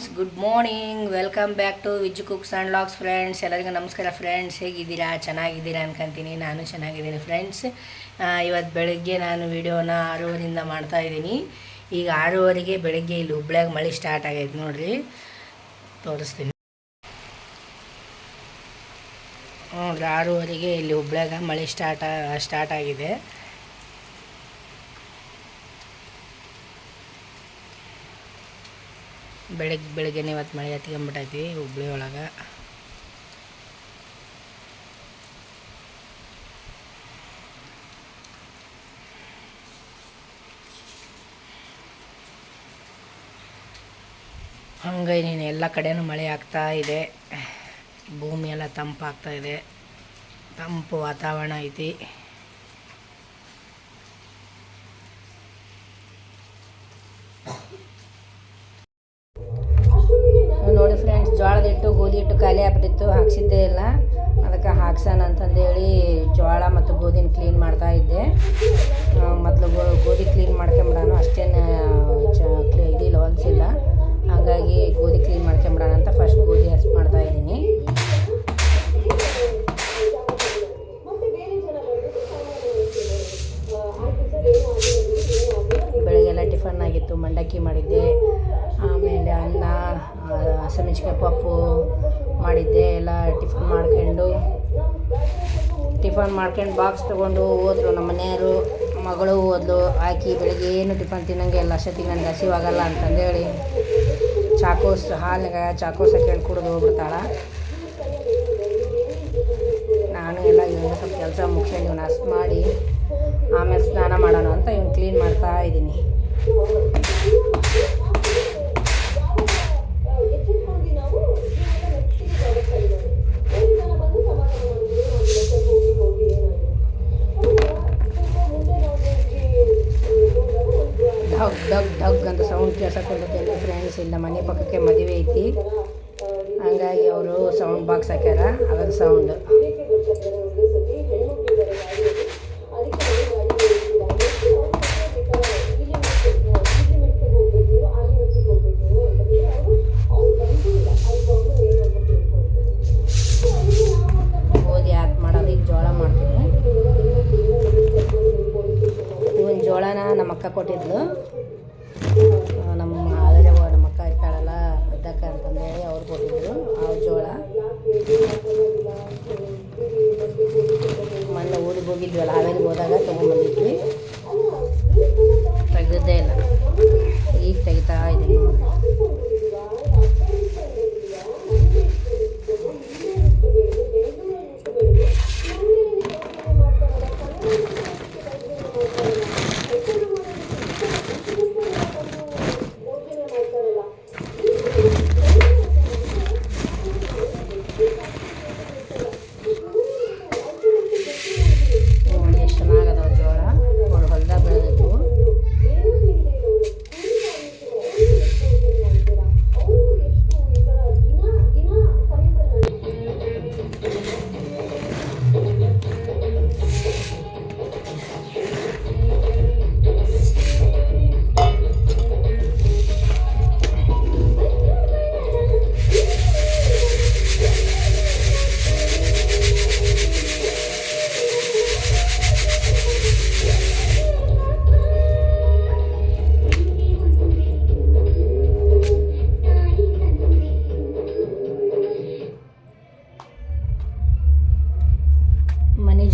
Friends good morning welcome back to Viz cooks and logs friends ಎಲ್ಲರಿಗೂ ನಮಸ್ಕಾರ friends ಹೇಗಿದ್ದೀರಾ? ಚೆನ್ನಾಗಿದ್ದೀರಾ ಅನ್ಕೊಂತೀನಿ. ನಾನು ಚೆನ್ನಾಗಿದ್ದೀನಿ ಫ್ರೆಂಡ್ಸ್ ಇವತ್ತು ಬೆಳಗ್ಗೆ ನಾನು ವಿಡಿಯೋನ ಆರೂವರಿಂದ ಮಾಡ್ತಾ ಇದ್ದೀನಿ. ಈಗ ಆರೂವರೆಗೆ ಬೆಳಗ್ಗೆ ಇಲ್ಲಿ ಹುಬ್ಳ್ಯಾಗ ಮಳೆ ಸ್ಟಾರ್ಟ್ ಆಗೈತೆ ನೋಡಿರಿ. ತೋರಿಸ್ತೀನಿ. ನೋಡ್ರಿ, ಆರೂವರೆಗೆ ಇಲ್ಲಿ ಹುಬ್ಳ್ಯಾಗ ಮಳೆ ಸ್ಟಾರ್ಟ್ ಸ್ಟಾರ್ಟ್ ಆಗಿದೆ. ಬೆಳಗ್ಗೆ ಬೆಳಗ್ಗೆನೇ ಇವತ್ತು ಮಳೆ ಹತ್ಕೊಂಬಿಟ್ಟೈತಿ ಹುಬ್ಳಿ ಒಳಗೆ. ಹಂಗೆ ನೀನು ಎಲ್ಲ ಕಡೆನೂ ಮಳೆ ಆಗ್ತಾ ಇದೆ. ಭೂಮಿ ಎಲ್ಲ ತಂಪಾಗ್ತಾ ಇದೆ. ತಂಪು ವಾತಾವರಣ ಐತಿ ನೋಡಿ ಫ್ರೆಂಡ್ಸ್ ಜೋಳದ ಹಿಟ್ಟು ಖಾಲಿ ಆಗ್ಬಿಟ್ಟಿತ್ತು, ಹಾಕ್ಸಿದ್ದೇ ಇಲ್ಲ. ಅದಕ್ಕೆ ಹಾಕ್ಸೋಣ ಅಂತಂದೇಳಿ ಜೋಳ ಮತ್ತು ಗೋಧಿನ ಕ್ಲೀನ್ ಮಾಡ್ತಾ ಇದ್ದೆ. ಮೊದಲು ಗೋಧಿ ಕ್ಲೀನ್ ಮಾಡ್ಕೊಂಬಿಡೋಣ. ಅಷ್ಟೇನು, ಚ ಇದಿಲ್ಲ, ಹೊಲಸಿಲ್ಲ. ಹಾಗಾಗಿ ಗೋಧಿ ಕ್ಲೀನ್ ಮಾಡ್ಕೊಂಬಿಡೋಣ ಅಂತ ಫಸ್ಟ್ ಗೋಧಿ ಹಸಿ ಮಾಡ್ತಾ ಇದ್ದೀನಿ. ಬೆಳಗ್ಗೆಲ್ಲ ಟಿಫನ್ ಆಗಿತ್ತು, ಮಂಡಕ್ಕಿ ಮಾಡಿದ್ದೆ. ಆಮೇಲೆ ಅನ್ನ ಹಸಿಮೆಣ್ಸಿಕಾಯಿ ಪಪ್ಪು ಮಾಡಿದ್ದೆ, ಎಲ್ಲ ಟಿಫನ್ ಮಾಡ್ಕೊಂಡು. ಟಿಫನ್ ಮಾಡ್ಕೊಂಡು ಬಾಕ್ಸ್ ತೊಗೊಂಡು ಹೋದ್ರು ನಮ್ಮ ಮನೆಯವರು. ಮಗಳು ಓದ್ಲು ಹಾಕಿ ಬೆಳಗ್ಗೆ ಏನು ಟಿಫನ್ ತಿನ್ನಂಗೆ ಇಲ್ಲ, ಅಷ್ಟೊತ್ತಿಗೆ ನನಗೆ ಹಸಿವಾಗಲ್ಲ ಅಂತಂದೇಳಿ ಚಾಕೋಸ್ ಹಾಲಿಗೆ ಚಾಕೋಸ್ ಹಾಕೊಂಡು ಕುಡಿದು ಹೋಗ್ಬಿಡ್ತಾಳೆ. ನಾನು ಎಲ್ಲ ಇವಾಗ ಸ್ವಲ್ಪ ಕೆಲಸ ಮುಗಿಸ್ಕೊಂಡು ಇವನ್ನ ಅಷ್ಟು ಮಾಡಿ, ಆಮೇಲೆ ಸ್ನಾನ ಮಾಡೋಣ ಅಂತ ಇವ್ನು ಕ್ಲೀನ್ ಮಾಡ್ತಾ ಇದ್ದೀನಿ.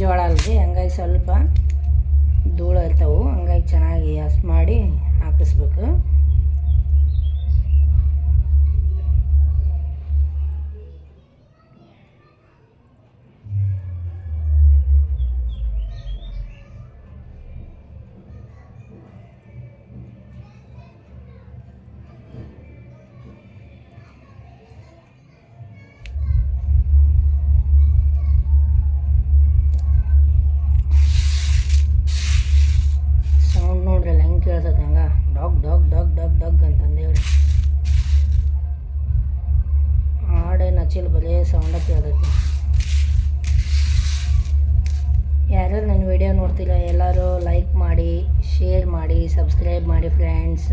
ಜೋಳ ಅಲ್ರಿ ಹಂಗಾಗಿ ಸ್ವಲ್ಪ ಧೂಳು ಇರ್ತಾವೆ ಹಂಗಾಗಿ ಚೆನ್ನಾಗಿ ಹಸ್ ಮಾಡಿ ಹಾಕಿಸ್ಬೇಕು. ಹಚ್ಚಿಲ್ಲ ಸೌಂಡ್ ಸೌಂಡ ಕೇಳ್ತೈತಿ ಯಾರು ನನ್ನ ವಿಡಿಯೋ ನೋಡ್ತಿಲ್ಲ, ಎಲ್ಲರೂ ಲೈಕ್ ಮಾಡಿ ಶೇರ್ ಮಾಡಿ ಸಬ್ಸ್ಕ್ರೈಬ್ ಮಾಡಿ ಫ್ರೆಂಡ್ಸ್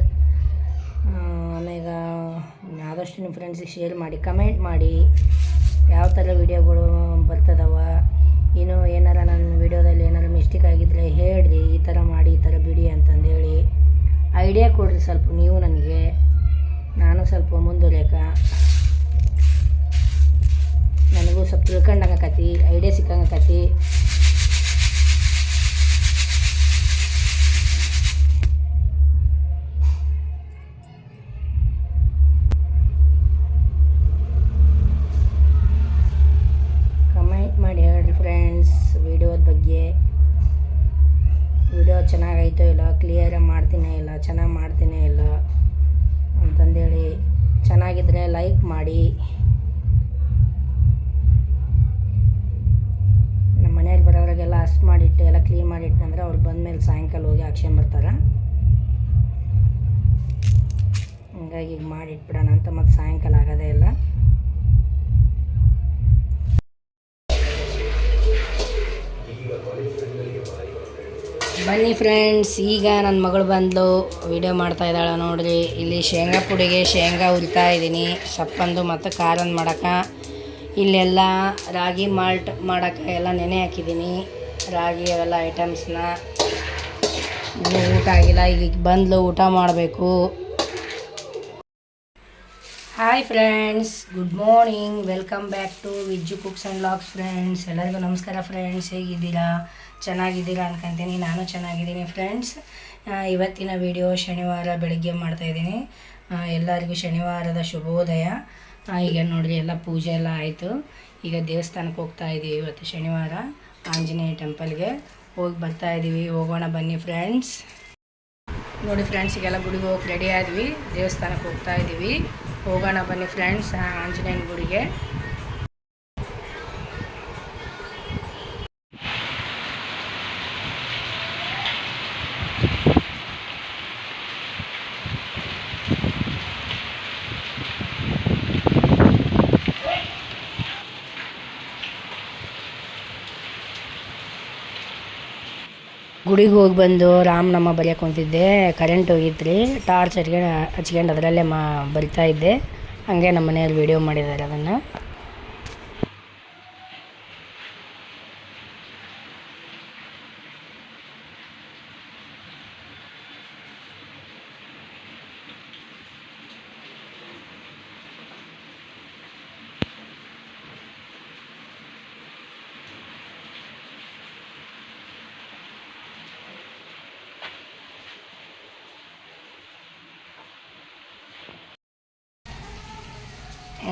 ಆಮೇಗ ಆದಷ್ಟು ನಿಮ್ಮ ಫ್ರೆಂಡ್ಸಿಗೆ ಶೇರ್ ಮಾಡಿ ಕಮೆಂಟ್ ಮಾಡಿ. ಯಾವ ಥರ ವಿಡಿಯೋಗಳು ಬರ್ತದವ, ಇನ್ನೂ ಏನಾರ ನನ್ನ ವಿಡಿಯೋದಲ್ಲಿ ಏನಾರು ಮಿಸ್ಟೇಕ್ ಆಗಿದ್ದರೆ ಹೇಳ್ರಿ, ಈ ಥರ ಮಾಡಿ, ಈ ಥರ ಬಿಡಿ ಅಂತಂದೇಳಿ. ಐಡಿಯಾ ಕೊಡ್ರಿ ಸ್ವಲ್ಪ ನೀವು ನನಗೆ. ನಾನು ಸ್ವಲ್ಪ ಮುಂದುವರಿಯಕ. ನನಗೂ ಸ್ವಲ್ಪ ತಿಳ್ಕೊಂಡಾಗಕತಿ ಐಡಿಯಾ ಸಿಕ್ಕಂಗಾಕತಿ. ಕಮೆಂಟ್ ಮಾಡಿ ಹೇಳ್ರಿ ಫ್ರೆಂಡ್ಸ್ ವಿಡಿಯೋದ ಬಗ್ಗೆ. ವಿಡಿಯೋ ಚೆನ್ನಾಗೈತೋ ಇಲ್ಲ ಕ್ಲಿಯರ್ ಮಾಡ್ತೀನಿ ಇಲ್ಲ, ಚೆನ್ನಾಗಿ ಮಾಡ್ತೀನಿ. ಬಂದಮೇಲೆ ಸಾಯಂಕಾಲ ಹೋಗಿ ಹಾಕ್ಸ್ಕೊಂಬರ್ತಾರೆ ಹಂಗಾಗಿ ಈಗ ಮಾಡಿಟ್ಬಿಡೋಣ ಅಂತ ಮತ್ತು ಸಾಯಂಕಾಲ ಆಗೋದೇ ಇಲ್ಲ. ಬನ್ನಿ ಫ್ರೆಂಡ್ಸ್, ಈಗ ನನ್ನ ಮಗಳು ಬಂದಳು ವಿಡಿಯೋ ಮಾಡ್ತಾ ಇದ್ದಾಳೆ ನೋಡ್ರಿ. ಇಲ್ಲಿ ಶೇಂಗಾ ಪುಡಿಗೆ ಶೇಂಗಾ ಉಲ್ತಾ ಇದ್ದೀನಿ. ಸಪ್ಪಂದು ಮತ್ತು ಖಾರನ್ ಮಾಡೋಕೆ ಇಲ್ಲೆಲ್ಲ ರಾಗಿ ಮಾಲ್ಟ್ ಮಾಡೋಕೆ ಎಲ್ಲ ನೆನೆ ಹಾಕಿದ್ದೀನಿ. ರಾಗಿ ಅವೆಲ್ಲ ಐಟಮ್ಸ್ನ ಇನ್ನೂ ಊಟ ಆಗಿಲ್ಲ, ಈಗ ಬಂದ್ಲು ಊಟ ಮಾಡಬೇಕು. Hi friends good morning welcome back to Vijju cooks and logs friends ಎಲ್ಲರಿಗೂ ನಮಸ್ಕಾರ ಫ್ರೆಂಡ್ಸ್ ಹೇಗಿದ್ದೀರಾ? ಚೆನ್ನಾಗಿದ್ದೀರಾ ಅನ್ಕೊಂತೀನಿ. ನಾನು ಚೆನ್ನಾಗಿದ್ದೀನಿ ಫ್ರೆಂಡ್ಸ್ ಇವತ್ತಿನ ವಿಡಿಯೋ ಶನಿವಾರ ಬೆಳಗ್ಗೆ ಮಾಡ್ತಾಯಿದ್ದೀನಿ ಎಲ್ಲರಿಗೂ ಶನಿವಾರದ ಶುಭೋದಯ. ಈಗ ನೋಡಿರಿ ಎಲ್ಲ ಪೂಜೆ ಎಲ್ಲ ಆಯಿತು. ಈಗ ದೇವಸ್ಥಾನಕ್ಕೆ ಹೋಗ್ತಾ ಇದ್ದೀವಿ ಇವತ್ತು ಶನಿವಾರ. ಆಂಜನೇಯ ಟೆಂಪಲ್ಗೆ ಹೋಗಿ ಬರ್ತಾ ಇದ್ದೀವಿ ಹೋಗೋಣ ಬನ್ನಿ ಫ್ರೆಂಡ್ಸ್ ನೋಡಿ ಫ್ರೆಂಡ್ಸ್ ಈಗೆಲ್ಲ ಗುಡಿಗೆ ಹೋಗಿ ರೆಡಿ ಆದ್ವಿ. ದೇವಸ್ಥಾನಕ್ಕೆ ಹೋಗ್ತಾ ಇದ್ದೀವಿ ಹೋಗೋಣ ಬನ್ನಿ ಫ್ರೆಂಡ್ಸ್ ಆಂಜನೇಯನ ಗುಡಿಗೆ. ಗುಡಿಗೆ ಹೋಗಿ ಬಂದು ರಾಮನಾಮ ಬರೆಯಕ್ಕೆ ಕುಂತಿದ್ದೆ. ಕರೆಂಟ್ ಹೋಗಿತ್ರಿ. ಟಾರ್ಚ್ ಹಚ್ಕೊಂಡು ಹಚ್ಕೊಂಡು ಅದರಲ್ಲೇ ಮಾ ಬರಿತಾ ಇದ್ದೆ. ಹಂಗೆ ನಮ್ಮ ಮನೆಯಲ್ಲಿ ವಿಡಿಯೋ ಮಾಡಿದ್ದಾರೆ ಅದನ್ನು.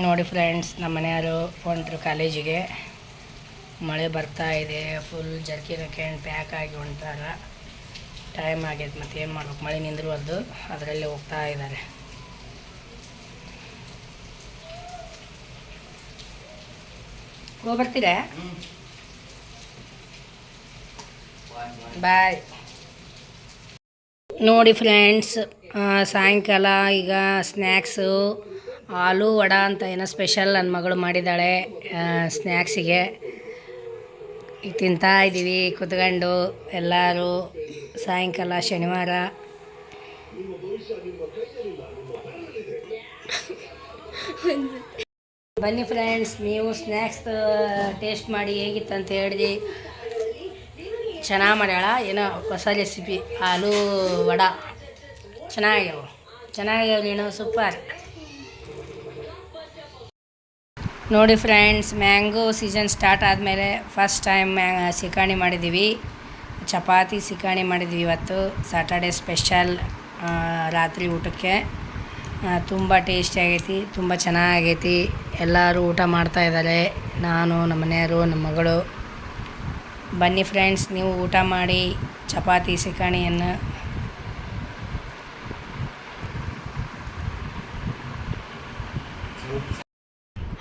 ನೋಡಿ ಫ್ರೆಂಡ್ಸ್ ನಮ್ಮ ಮನೆಯವರು ಹೊಂಟರು ಕಾಲೇಜಿಗೆ. ಮಳೆ ಬರ್ತಾ ಇದೆ ಫುಲ್ ಜರ್ಕಿ ಹಾಕ್ಯಂಡು ಪ್ಯಾಕ್ ಆಗಿ ಹೊಂಟಾರ. ಟೈಮ್ ಆಗೈತೆ ಮತ್ತೆ ಏನು ಮಾಡ್ಬೇಕು? ಮಳೆ ನಿಂದಿರುವಲ್ದು ಅದರಲ್ಲಿ ಹೋಗ್ತಾ ಇದ್ದಾರೆ. ಹೋಗ್ಬರ್ತೀರಾ? ಬಾಯ್ ನೋಡಿ ಫ್ರೆಂಡ್ಸ್ ಸಾಯಂಕಾಲ ಈಗ ಸ್ನ್ಯಾಕ್ಸು ಆಲೂ ವಡ ಅಂತ ಏನೋ ಸ್ಪೆಷಲ್ ನನ್ನ ಮಗಳು ಮಾಡಿದ್ದಾಳೆ ಸ್ನ್ಯಾಕ್ಸಿಗೆ. ಈಗ ತಿಂತಾ ಇದ್ದೀವಿ, ಕುತ್ಕೊಂಡು ಎಲ್ಲರೂ ಸಾಯಂಕಾಲ, ಶನಿವಾರ. ಬನ್ನಿ ಫ್ರೆಂಡ್ಸ್ ನೀವು ಸ್ನ್ಯಾಕ್ಸ್ ಟೇಸ್ಟ್ ಮಾಡಿ ಹೇಗಿತ್ತು ಅಂತ ಹೇಳಿದಿ. ಚೆನ್ನಾಗಿ ಮಾಡ್ಯಾಳ, ಏನೋ ಹೊಸ ರೆಸಿಪಿ ಆಲೂ ವಡ. ಚೆನ್ನಾಗ್ಯಾವ ನೀನು ಸೂಪರ್. ನೋಡಿ ಫ್ರೆಂಡ್ಸ್ ಮ್ಯಾಂಗೋ ಸೀಸನ್ ಸ್ಟಾರ್ಟ್ ಆದಮೇಲೆ ಫಸ್ಟ್ ಟೈಮ್ ಮ್ಯಾ ಸಿಕಾಣಿ ಮಾಡಿದ್ದೀವಿ ಚಪಾತಿ ಸಿಕಾಣಿ ಮಾಡಿದ್ವಿ ಇವತ್ತು. ಸಾಟರ್ಡೆ ಸ್ಪೆಷಲ್ ರಾತ್ರಿ ಊಟಕ್ಕೆ. ತುಂಬ ಟೇಸ್ಟಿ ಆಗೈತಿ, ತುಂಬ ಚೆನ್ನಾಗೈತಿ. ಎಲ್ಲರೂ ಊಟ ಮಾಡ್ತಾ ಇದ್ದಾರೆ. ನಾನು, ನಮ್ಮ ಮನೆಯವರು, ನಮ್ಮ ಮಗಳು. ಬನ್ನಿ ಫ್ರೆಂಡ್ಸ್ ನೀವು ಊಟ ಮಾಡಿ chapati ಸಿಕಾಣಿಯನ್ನು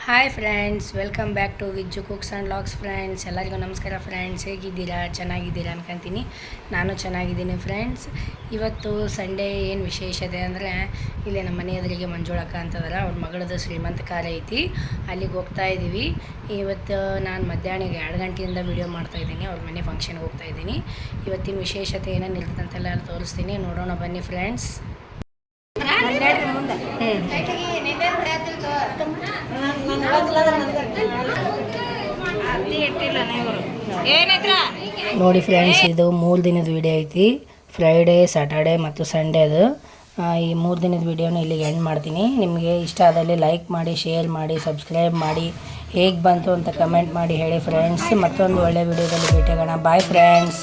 hi friends welcome back to Vijju cooks and logs friends ಎಲ್ಲರಿಗೂ ನಮಸ್ಕಾರ ಫ್ರೆಂಡ್ಸ್ ಹೇಗಿದ್ದೀರಾ? ಚೆನ್ನಾಗಿದ್ದೀರಾ ಅನ್ಕೊಂತೀನಿ. ನಾನು ಚೆನ್ನಾಗಿದ್ದೀನಿ ಫ್ರೆಂಡ್ಸ್ ಇವತ್ತು ಸಂಡೇ ಏನು ವಿಶೇಷತೆ ಅಂದರೆ ಇಲ್ಲಿ ನಮ್ಮ ಮನೆ ಎದುರಿಗೆ ಮಂಜುಳಕ್ಕ ಅಂತದಾರ ಅವ್ರ ಮಗಳದ್ದು ಶ್ರೀಮಂತ ಕಾರ್ಯ ಐತಿ. ಅಲ್ಲಿಗೆ ಹೋಗ್ತಾ ಇದ್ದೀವಿ ಇವತ್ತು ನಾನು ಮಧ್ಯಾಹ್ನ ಎರಡು ಗಂಟೆಯಿಂದ ವಿಡಿಯೋ ಮಾಡ್ತಾ ಇದ್ದೀನಿ. ಅವ್ರ ಮನೆ ಫಂಕ್ಷನ್ಗೆ ಹೋಗ್ತಾ ಇದ್ದೀನಿ ಇವತ್ತಿನ ವಿಶೇಷತೆ ಏನೇನು ಇರ್ತದಂತೆಲ್ಲ ತೋರಿಸ್ತೀನಿ. ನೋಡೋಣ ಬನ್ನಿ ಫ್ರೆಂಡ್ಸ್ ನೋಡಿ ಫ್ರೆಂಡ್ಸ್ ಇದು ಮೂರು ದಿನದ ವಿಡಿಯೋ ಐತಿ. ಫ್ರೈಡೇ ಸ್ಯಾಟರ್ಡೇ ಮತ್ತು ಸಂಡೇ ಅದು. ಈ ಮೂರು ದಿನದ ವಿಡಿಯೋನ ಇಲ್ಲಿಗೆ ಎಂಡ್ ಮಾಡ್ತೀನಿ. ನಿಮಗೆ ಇಷ್ಟ ಆದಲ್ಲಿ ಲೈಕ್ ಮಾಡಿ ಶೇರ್ ಮಾಡಿ ಸಬ್ಸ್ಕ್ರೈಬ್ ಮಾಡಿ. ಹೇಗೆ ಬಂತು ಅಂತ ಕಮೆಂಟ್ ಮಾಡಿ ಹೇಳಿ ಫ್ರೆಂಡ್ಸ್ ಮತ್ತೊಂದು ಒಳ್ಳೆ ವಿಡಿಯೋದಲ್ಲಿ ಭೇಟಿಯಾಗೋಣ. Bye friends